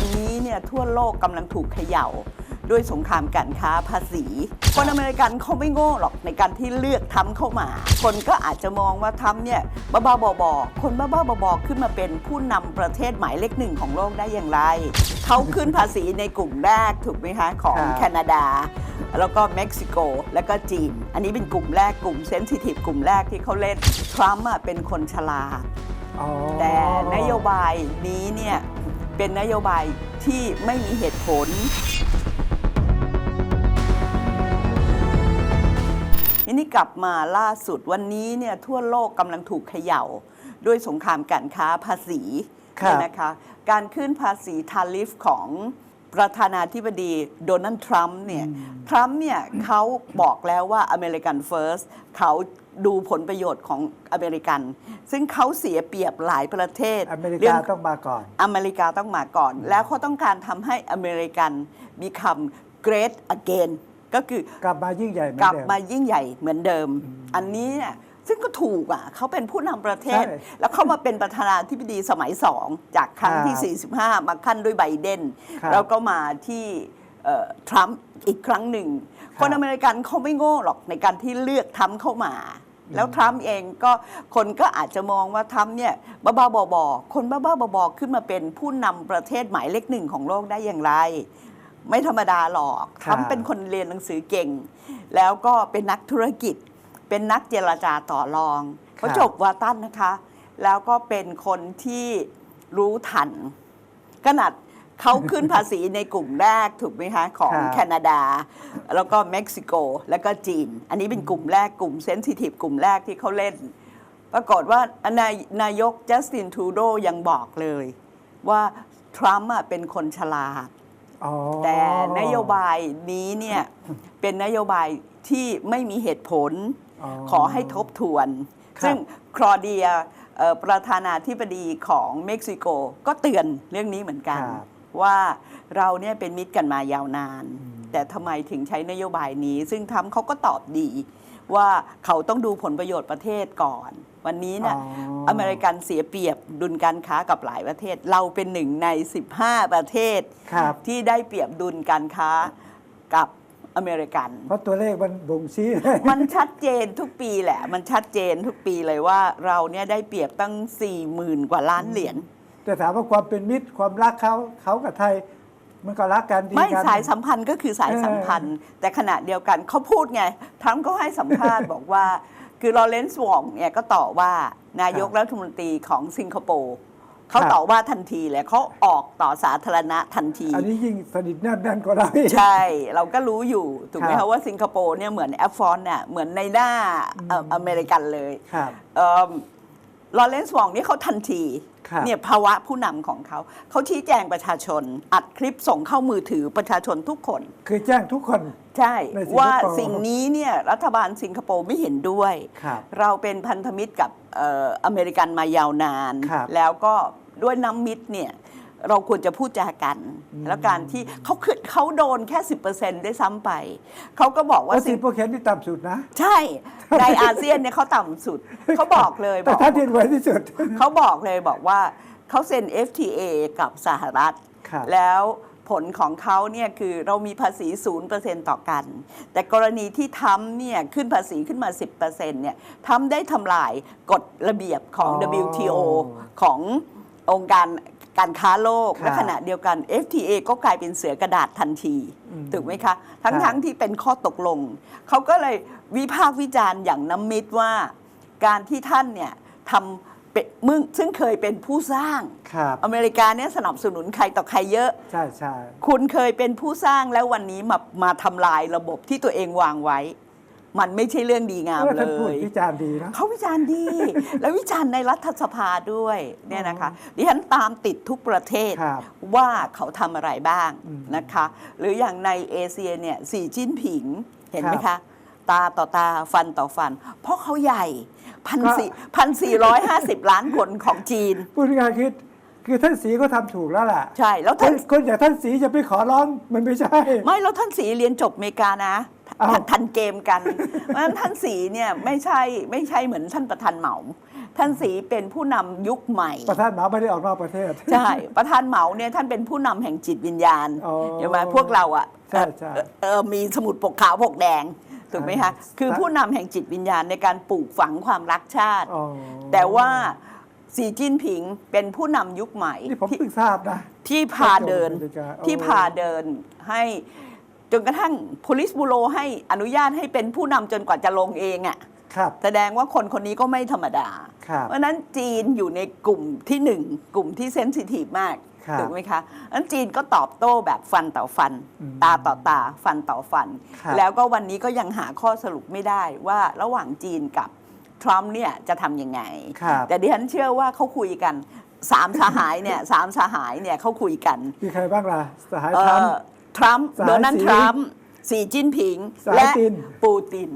วันนี้เนี่ยทั่วโลกกำลังถูกเขย่าด้วยสงครามการค้าภาษี คนอเมริกันเขาไม่โง่หรอกในการที่เลือกทำเข้ามา คนก็อาจจะมองว่าทำเนี่ยบ้าๆบอๆคนบ้าๆบอๆขึ้นมาเป็นผู้นำประเทศหมายเลขหนึ่งของโลกได้อย่างไร เขาขึ้นภาษีในกลุ่มแรกถูกไหมคะของครับแคนาดา แล้วก็เม็กซิโก แล้วก็จีน อันนี้เป็นกลุ่มแรกกลุ่มเซนซิทีฟกลุ่มแรกที่เขาเล่น ทรัมป์อะเป็นคนฉลาดอ๋อแต่นโยบายนี้เนี่ย เป็นนโยบายที่ไม่มีเหตุผล ทีนี้กลับมาล่าสุดวันนี้เนี่ยทั่วโลกกำลังถูกเขย่า ด้วยสงครามการค้าภาษีครับเนี่ยนะคะ การขึ้นภาษีทาริฟของ ประธานาธิบดีโดนัลด์ทรัมป์เนี่ยทรัมป์เนี่ยเขาบอกแล้วว่าอเมริกันเฟิร์สเขาดูผลประโยชน์ของอเมริกัน ซึ่งเขาเสียเปรียบหลายประเทศ อเมริเรื่กาองต้องมาก่อน อเมริกาต้องมาก่อน แล้วเขาต้องการทำให้อเมริกัน become great again ก็คือกลับมายิ่งใหญ่เหมือนกลับเดิมมายิ่งใหญ่เหมือนเดิม อันนี้เนี่ย ซึ่งก็ถูกอะเขาเป็นผู้นำประเทศใช่แล้วเขามาเป็นประธานาธิบดีสมัยสองจากครั้งที่ครับ45 มาขั้นด้วยไบเดนครับแล้วก็มาที่เอ่อทรัมป์อีกครั้งหนึ่งครับคนอเมริกันเขาไม่โง่หรอกในการที่เลือกทรัมป์เข้ามาแล้วทรัมป์เองก็คนก็อาจจะมองว่าทรัมป์เนี่ยบ้าๆบอๆคนบ้าๆบอๆขึ้นมาเป็นผู้นำประเทศหมายเลขหนึ่งของโลกได้อย่างไร ไม่ธรรมดาหรอกทครัรับมป์เป็นคนเรียนหนังสือเก่ง แล้วก็เป็นนักธุรกิจ เป็นนักเจรจาต่อรองเขาจบวาตันนะคะ แล้วก็เป็นคนที่รู้ทัน ขนาดเขาขึ้นภาษีในกลุ่มแรกถูกไหมคะของครับแคนาดา แล้วก็เม็กซิโกแล้วก็จีน อันนี้เป็นกลุ่มแรกกลุ่มเซนซิทีฟกลุ่มแรกที่เขาเล่น ปรากฏว่านายนายกจัสตินทรูโดยังบอกเลย ว่าทรัมป์อะเป็นคนฉลาดอ๋อแต่นโยบายนี้เนี่ยเป็นนโยบายที่ไม่มีเหตุผล ขอให้ทบทวนครับซึ่งครอเดียเอ่อประธานาธิบดีของเม็กซิโกก็เตือนเรื่องนี้เหมือนกันครับว่าเราเนี่ยเป็นมิตรกันมายาวนาน แต่ทำไมถึงใช้นโยบายนี้ ซึ่งทำเขาก็ตอบดีว่าเขาต้องดูผลประโยชน์ประเทศก่อน วันนี้เนี่ยอ๋ออเมริกันเสียเปรียบดุลการค้ากับหลายประเทศ เราเป็นหนึ่งใน 15 ประเทศครับที่ได้เปรียบดุลการค้ากับ อเมริกัน เพราะตัวเลขมันบ่งชี้ มันชัดเจนทุกปีแหละ มันชัดเจนทุกปีเลยว่าเราเนี่ยได้เปรียบตั้ง4 0,000กว่าล้านเหรียญแต่ถามว่าความเป็นมิตรความรักเขาเขากับไทยมันก็รักกันดีไม่กันสายสัมพันธ์ก็คือสายสัมพันธ์ แต่ขณะเดียวกันเขาพูดไงทรัมป์ก็ให้สัมภาษณ์บอกว่า คือลอเรนซ์วองเนี่ยก็ต่อว่านายกรัฐมนตรีของสิงคโปร์ เขาครับต่อว่าทันทีเลยเขาออกต่อสาธารณะทันที อันนี้ยิ่งสนิทแน่นแน่นกว่าเราอีกใช่ เราก็รู้อยู่ ถูกไหมครัคะบว่าสิงคโปร์เนี่ยเหมือนแอฟฟอนเนี่ยเหมือนในหน้าเอ่ออเมริกันเลยครับ ลอเรนซ์วองนี่เขาทันทีครับเนี่ยภาวะผู้นำของเขา เขาชี้แจงประชาชน อัดคลิปส่งเข้ามือถือประชาชนทุกคน คือแจ้งทุกคน ใช่ ในสิงคโปร์ว่าสิ่งนี้เนี่ยรัฐบาลสิงคโปร์ไม่เห็นด้วย ครับเราเป็นพันธมิตรกับเอ่ออเมริกันมายาวนาน ครับแล้วก็ด้วยน้ำมิตรเนี่ย เราควรจะพูดจากัน แล้วการที่เขาคือเขาโดนแค่ 10%ได้ซ้ำไป เขาก็บอกว่าว่าสิสิงคโปร์เคนที่ต่ำสุดนะ ใช่ในอาเซียนเนี่ยเขาต่ำสุด เขาบอกเลยบแต่อกท่านที่รวยที่สุด เขาบอกเลยบอกว่าเขาเซ็น FTA กับสหรัฐครับแล้วผลของเขาเนี่ยคือเรามีภาษี 0%ต่อกัน แต่กรณีที่ทำเนี่ยขึ้นภาษีขึ้นมา 10%เนี่ยทำได้ทำลายกฎระเบียบของอ๋อ WTO ขององค์การ การค้าโลกครับและขณะเดียวกัน FTA ก็กลายเป็นเสือกระดาษทันทีถูกไหมคะ ทั้งครับทั้งที่เป็นข้อตกลง เขาก็เลยวิพากษ์วิจารณ์อย่างน้ำมิตรว่า การที่ท่านเนี่ยทำเป็นมึงซึ่งเคยเป็นผู้สร้างครับอเมริกาเนี่ยสนับสนุนใครต่อใครเยอะ ใช่ใช่คุณเคยเป็นผู้สร้างแล้ววันนี้มามาทำลายระบบที่ตัวเองวางไว้ มันไม่ใช่เรื่องดีงามว่าเลท่านพูดย วิจารณ์ดีนะ เขาวิจารณ์ดี แล้ววิจารณ์ในรัฐสภาด้วยเนี่ยนะคะดิฉันตามติดทุกประเทศครับว่าเขาทำอะไรบ้างอืมนะคะ หรืออย่างในเอเชียเนี่ยสีจิ้นผิงเห็นไหมครัคะ บตาต่อตาฟันต่อฟัน เพราะเขาใหญ่พันสี่พันสี่ร้อยห้าสิบล้านคนของจีน พูดง่ายๆคือ คือท่านสีก็ทำถูกแล้วล่ะใช่แล้วคท่านนคนอย่างท่านสีจะไปขอร้องมันไม่ใช่ ไม่แล้วท่านสีเรียนจบอเมริกานะอ้าวทันทันเกมกันเพราะฉะนั้นท่านสีเนี่ยไม่ใช่ไม่ใช่เหมือนท่านประธานเหมาท่านสีเป็นผู้นำยุคใหม่ ประธานหมาไม่ได้ออกนอกประเทศ ใช่ ประธานเหมาเนี่ยท่านเป็นผู้นำแห่งจิตวิญญาณอ๋อใช่ไหมพวกเราอะใช่ใช่เอ่อเออมีสมุดปกขาวปกแดงถูกไหมคะใช่คือผู้นำแห่งจิตวิญญาณในการปลูกฝังความรักชาติอ๋อแต่ว่า สีจิ้นผิงเป็นผู้นำยุคใหม่นี่ผมที่เพิ่งทราบนะที่พาเดินอเมริกาอ๋อที่พาเดินให้จนกระทั่ง police bureau ให้อนุญาตให้เป็นผู้นำจนกว่าจะลงเองอะ่ะครับแสดงว่าคนคนนี้ก็ไม่ธรรมดาครับเพราะฉะนั้นจีนอยู่ในกลุ่มที่หนึ่งกลุ่มที่เซนซิทีฟมากครับถูกไหมคะเพราะฉะนั้นจีนก็ตอบโต้แบบฟันต่อฟันอืมตาต่อตาฟันต่อฟันครับแล้วก็วันนี้ก็ยังหาข้อสรุปไม่ได้ว่าระหว่างจีนกับ ทรัมป์เนี่ยจะทำยังไง ครับแต่ดิฉันเชื่อว่าเขาคุยกันสามสหายเนี่ยสามสหายเนี่ยเขาคุยกันมีใครบ้างล่ะสหายเอ่ทรัมอป์ทรัมป์สหายโดนัลด์สีทรัมป์สีจิ้นผิงสหายและตินปูติน